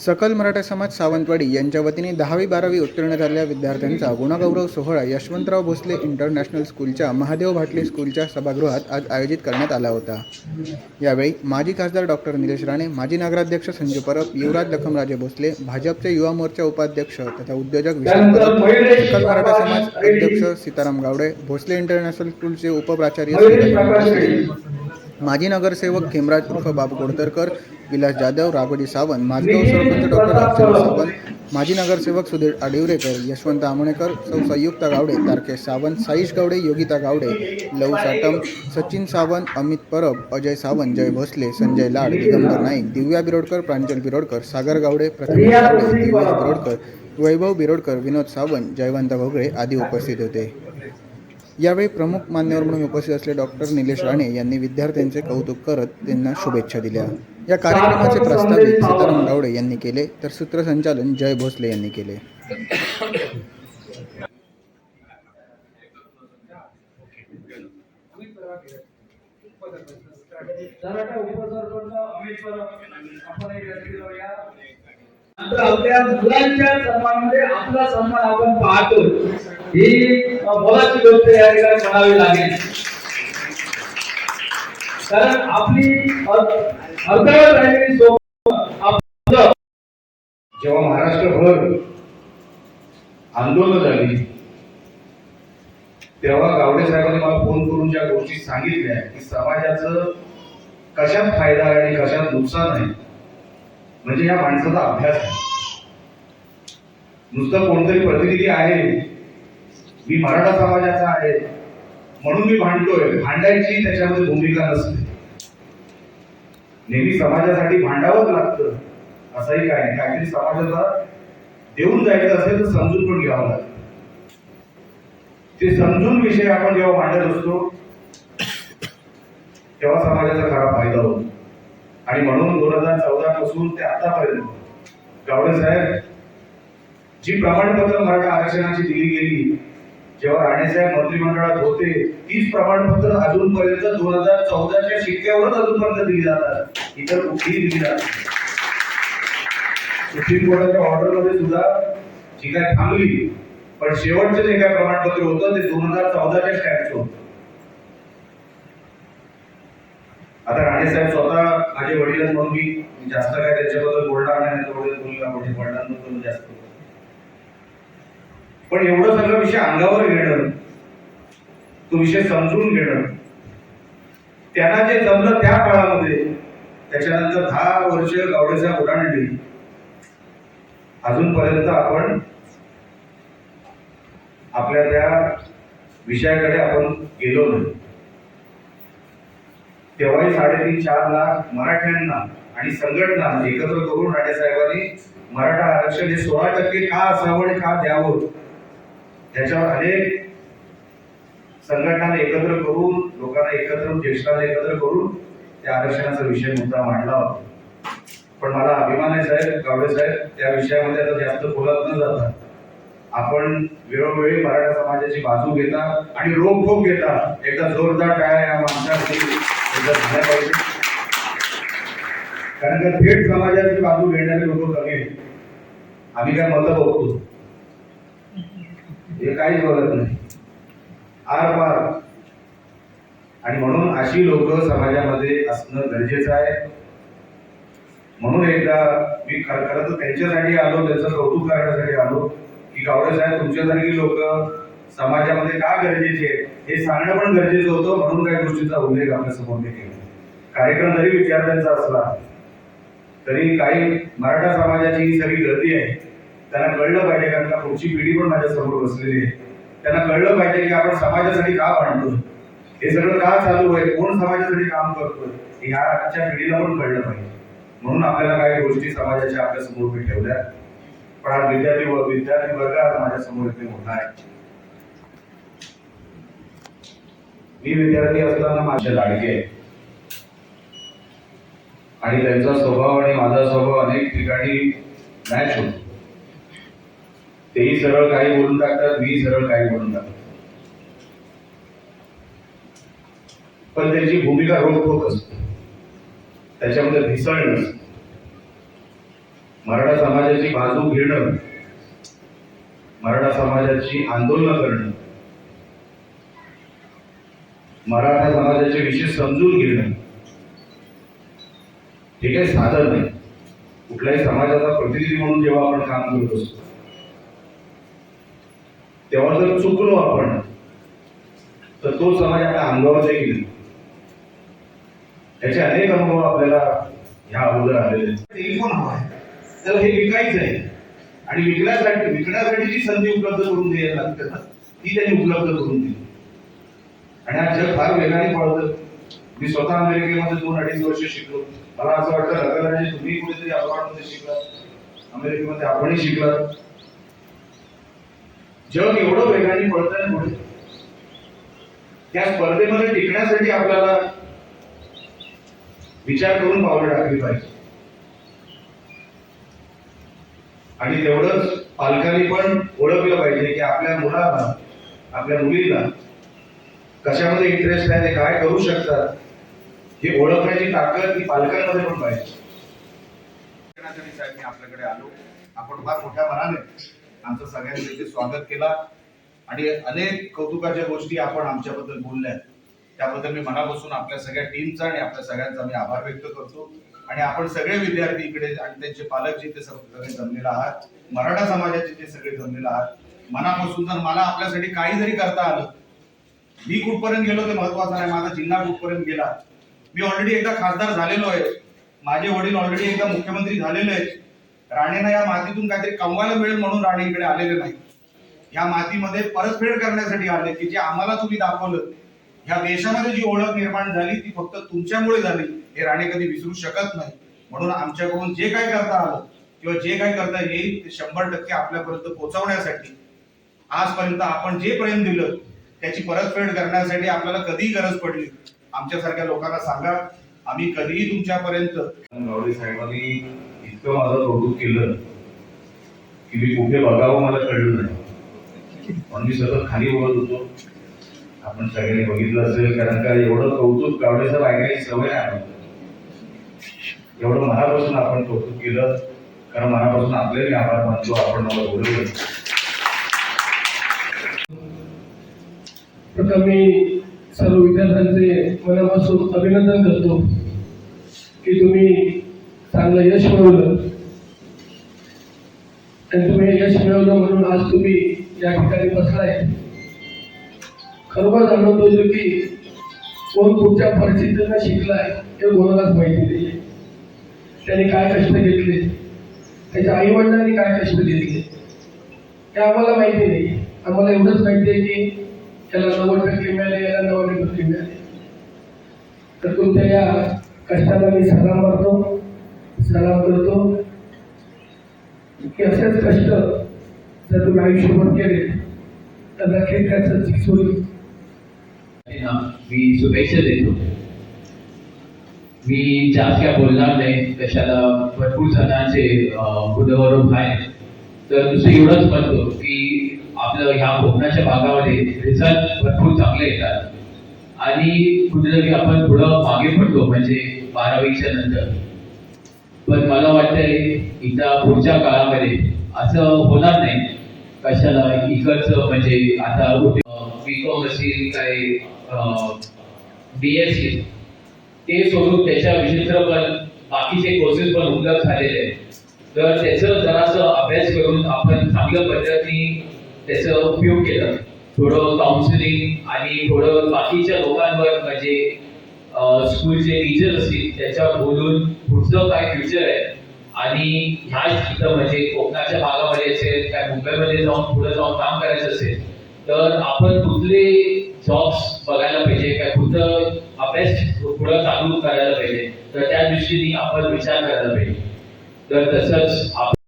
सकल मराठा समाज सावंतवाडी यांच्या वतीने दहावी बारावी उत्तीर्ण झालेल्या विद्यार्थ्यांचा गुणगौरव सोहळा यशवंतराव भोसले इंटरनॅशनल स्कूलच्या महादेव भाटले स्कूलच्या सभागृहात आज आयोजित करण्यात आला होता. यावेळी माजी खासदार डॉक्टर निलेश राणे माजी नगराध्यक्ष संजय परब युवराज लखमराजे भोसले भाजपचे युवा मोर्चा उपाध्यक्ष तथा उद्योजक विशाल परब सकल मराठा समाज अध्यक्ष सीताराम गावडे भोसले इंटरनॅशनल स्कूलचे उपप्राचार्य माजी नगरसेवक खेमराज उर्फ बाबू कोडतरकर विलास जाधव राघोजी सावंत माझगाव सरपंच डॉक्टर अर्चना सावंत माजी नगरसेवक सुधीर आडिवरेकर यशवंत आमोणेकर सौ संयुक्ता गावडे तारकेश सावंत साईश गावडे योगिता गावडे लव साटम सचिन सावंत अमित परब अजय सावंत जय भोसले संजय लाड दिगंबर नाईक दिव्या बिरोडकर प्रांजल बिरोडकर सागर गावडे प्रथमेश गावडे दिवेश बिरोडकर वैभव बिरोडकर विनोद सावंत जयवंत घोगळे आदी उपस्थित होते. यावेळी प्रमुख मान्यवर म्हणून उपस्थित असलेले डॉक्टर निलेश राणे यांनी विद्यार्थ्यांचे कौतुक करत त्यांना शुभेच्छा दिल्या. या कार्यक्रमाचे प्रस्तावित सीताराम गावडे यांनी केले तर सूत्रसंचालन जय भोसले यांनी केले आपल्या मुलांच्या सन्मानामध्ये आपला सन्मान आपण पाहतो ही अ, मोलाची गोष्ट या ठिकाणी म्हणावी लागेल कारण आपली अ- राहिलेली जेव्हा महाराष्ट्रभर आंदोलन झाली तेव्हा गावडे साहेबांनी मला फोन करून ज्या गोष्टी सांगितल्या की समाजाचं कशात फायदा आहे आणि कशात नुकसान आहे म्हणजे या माणसाचा अभ्यास आहे. नुसतं कोणतरी प्रतिनिधी आहे मी मराठा समाजाचा आहे म्हणून मी भांडतोय. भांडायची त्याच्यामध्ये भूमिका नसते. नेहमी समाजासाठी भांडावंच लागतं. असंही काय नाही. काहीतरी समाजाला देऊन जायचं असेल तर समजून पण घ्यावं लागतं. ते समजून विषय आपण जेव्हा मांडत असतो तेव्हा समाजाचा खरा फायदा होतो. आणि म्हणून दोन हजार चौदा पासून ते आतापर्यंत गावडे साहेब जी प्रमाणपत्र मराठा आरक्षणाची दिली गेली जेव्हा राणेसाहेब मंत्रिमंडळात होते तीच प्रमाणपत्र अजूनपर्यंत दोन हजार चौदाच्या शिक्क्यावरच अजूनपर्यंत दिली जातात. इतर कुठेही दिली जात सुप्रीम कोर्टाच्या ऑर्डरमध्ये सुद्धा जी काय थांबली पण शेवटचं जे काय प्रमाणपत्र होतं ते दोन हजार चौदाच्या स्टॅम्पचं होतं. आता राणेसाहेब स्वतः माझे वडील म्हणून मी जास्त काय त्याच्याबद्दल बोलणार नाही तेवढे बोलला वडील वडिलांबद्दल जास्त. पण एवढं सगळं विषय अंगावर घेणं तो विषय समजून घेणं त्यांना जे जमलं त्या काळामध्ये त्याच्यानंतर दहा वर्ष गावडेसाहेब ओलांडली अजूनपर्यंत आपण आपल्या त्या विषयाकडे आपण गेलो नाही. तेव्हाही साडेतीन चार लाख मराठ्यांना आणि संघटना एकत्र करून राणेसाहेबांनी मराठा आरक्षण हे सोळा टक्के का असावं आणि का द्यावं ज्याच्यावर अनेक संघटनांना एकत्र करून लोकांना एकत्र ज्येष्ठांना एकत्र करून त्या आरक्षणाचा विषय मुद्दा मांडला होता. पण मला अभिमान आहे साहेब गावडे साहेब त्या विषयामध्ये आता जास्त बोलत न जाता आपण वेळोवेळी मराठा समाजाची बाजू घेता आणि रोखोक घेता. एकदा जोरदार टाळ्या या माणसासाठी एकदा झाल्या पाहिजे. कारण का थेट समाजाची बाजू घेणारे लोक कमी आहेत. आम्ही काय मतं बघतो? हे काहीच बघत नाही. आर पार. आणि म्हणून अशी लोक समाजामध्ये असणं गरजेचं आहे. म्हणून एकदा मी खर खरं तर त्यांच्यासाठी आलो त्यांचं कौतुक करण्यासाठी आलो की गावडे साहेब तुमच्यासारखी लोक समाजामध्ये का गरजेचे हे सांगणं पण गरजेचं होतं म्हणून काही गोष्टीचा उल्लेख आपल्यासमोर मी केला. कार्यक्रम जरी विद्यार्थ्यांचा असला तरी काही मराठा समाजाची ही सगळी गर्दी आहे. त्यांना कळलं पाहिजे कारण का पुढची पिढी पण माझ्यासमोर बसलेली आहे. त्यांना कळलं पाहिजे की आपण समाजासाठी का भांडतोय? हे सगळं का चालू आहे? कोण समाजासाठी काम करतोय? हे ह्या आजच्या पिढीला पण कळलं पाहिजे. म्हणून आपल्याला काही गोष्टी समाजाच्या आपल्यासमोर मी ठेवल्या. पण हा विद्यार्थी व विद्यार्थी वर्ग आज माझ्यासमोर इथे मोठा आहे. मी विद्यार्थी असताना माझ्या लाडके आणि त्यांचा स्वभाव आणि माझा स्वभाव अनेक ठिकाणी मॅच होतो. तेही सरळ काही बोलून टाकतात मी सरळ काही बोलून टाकतो पण त्यांची भूमिका रोखोक असते. त्याच्यामध्ये भिसळ नसते. मराठा समाजाची बाजू घेणं मराठा समाजाची आंदोलनं करणं मराठा समाजाचे विषय समजून घेणं हे काही साधन नाही. कुठल्याही समाजाचा प्रतिनिधी म्हणून जेव्हा आपण काम करत असतो तेव्हा जर चुकलो आपण तर तो समाज आपल्या अंगावर येईल त्याचे अनेक अनुभव आपल्याला ह्या अगोदर आलेले टेलिफोन हवा आहे. तर हे विकायचं आहे. आणि विकण्यासाठी विकण्यासाठी जी संधी उपलब्ध करून द्यायला लागते ना ती त्यांनी उपलब्ध करून दिली. आणि आज जग फार वेगाने पळतं. मी स्वतः अमेरिकेमध्ये दोन अडीच वर्ष शिकलो. मला असं वाटतं रगराजे तुम्ही कुठेतरी अब्रॉडमध्ये शिकलात. अमेरिकेमध्ये आपणही शिकलात. जग एवढं वेगाने पळतंय पुढे. त्या स्पर्धेमध्ये टिकण्यासाठी आपल्याला विचार करून पावलं टाकली पाहिजे. आणि तेवढंच पालकांनी पण ओळखलं पाहिजे की आपल्या मुलाला आपल्या मुलीला कशामध्ये इंटरेस्ट आहे ते काय करू शकतात हे ओळखण्याची ताकद ही पालकांमध्ये पण पाहिजे. साहेब मी आपल्याकडे आलो. आपण फार मोठ्या मनाने आमचं सगळ्यांचं इथे स्वागत केला. आणि अनेक कौतुकाच्या गोष्टी आपण आमच्याबद्दल बोलल्या त्याबद्दल मी मनापासून आपल्या सगळ्या टीमचा आणि आपल्या सगळ्यांचा मी आभार व्यक्त करतो. आणि आपण सगळे विद्यार्थी इकडे आणि त्यांचे पालक जे ते सगळे जमलेले आहात मराठा समाजाचे जे सगळे जमलेले आहात मनापासून जर मला आपल्यासाठी काही जरी करता आलं मी कुठपर्यंत गेलो ते महत्वाचं नाही माझा जिल्हा कुठपर्यंत गेला? मी ऑलरेडी एकदा खासदार झालेलो आहे. माझे वडील ऑलरेडी एकदा मुख्यमंत्री झालेले आहेत. राणेंना या मातीतून काहीतरी कमवायला मिळेल म्हणून राणे इकडे आलेले नाही. या मातीमध्ये परतफेड करण्यासाठी आले की जे आम्हाला तुम्ही दाखवलं ह्या देशामध्ये जी ओळख निर्माण झाली ती फक्त तुमच्यामुळे झाली हे राणे कधी विसरू शकत नाही. म्हणून आमच्याकडून जे काय करता आलं किंवा जे काय करता येईल ते शंभर टक्के आपल्यापर्यंत पोहोचवण्यासाठी आजपर्यंत आपण जे प्रेम दिलं त्याची परतफेड करण्यासाठी आपल्याला कधीही गरज पडली आमच्यासारख्या लोकांना सांगा आम्ही कधीही तुमच्यापर्यंत इतकं माझं कौतुक केलं की मी कुठे बघावं मला कळलं नाही. पण मी सतत खाली बोलत होतो. आपण सगळ्यांनी बघितलं असेल कारण का एवढं कौतुक कावड्याचं ऐकायची सवय नाही एवढं मनापासून आपण कौतुक केलं कारण मनापासून आपले मी आभार मानतो आपण मला बोलवलं प्रथम मी सर्व विद्यार्थ्यांचे मनापासून अभिनंदन करतो की तुम्ही चांगलं यश मिळवलं. आणि तुम्ही यश मिळवलं म्हणून आज तुम्ही या ठिकाणी बसलाय. खरोखर जाणवत होतो की कोण कुठच्या परिस्थितीनं शिकलाय हे कोणालाच माहिती नाही त्याने काय कष्ट घेतले? त्याच्या आई वडिलांनी काय कष्ट घेतले? हे आम्हाला माहिती नाही. आम्हाला एवढंच माहिती आहे की त्याला नव्वद टक्के मिळाले याला नव्वद टक्के मिळाले. तर तुमच्या या कष्टाला मी सलाम करतो सलाम करतो की असेच कष्ट जर तुम्ही आयुष्यभर केले तर नक्की त्याचं चीज होईल. मी शुभेच्छा देतो. मी जास्त काय बोलणार नाही कशाला भरपूर जणांचे बुधवरून आहे तर दुसरं एवढंच म्हणतो की आपलं ह्या कोकणाच्या भागामध्ये रिझल्ट भरपूर चांगले येतात. आणि कुठेतरी आपण थोडं मागे पडतो म्हणजे बारावीच्या नंतर. पण मला वाटतंय इथं पुढच्या काळामध्ये असं होणार नाही. कशाला इकडचं म्हणजे आता बी कॉम असेल काय बी एस सी ते सोडून त्याच्या विचित्र पण बाकीचे कोर्सेस पण उपलब्ध झालेले आहेत. तर त्याचं जरासं अभ्यास करून आपण चांगल्या पद्धतीने त्याचा उपयोग केला. थोडं काउन्सिलिंग आणि थोडं बाकीच्या लोकांवर म्हणजे स्कूलचे टीचर असतील त्याच्यावर बोलून पुढचं काय फ्युचर आहे? आणि ह्याच इथं म्हणजे कोकणाच्या भागामध्ये असेल काय मुंबईमध्ये जाऊन पुढे जाऊन काम करायचं असेल तर आपण कुठले जॉब्स बघायला पाहिजे? काय कुठं अभ्यास पुढं चालू करायला पाहिजे? तर त्या दृष्टीने आपण विचार करायला पाहिजे. तर तसंच आपण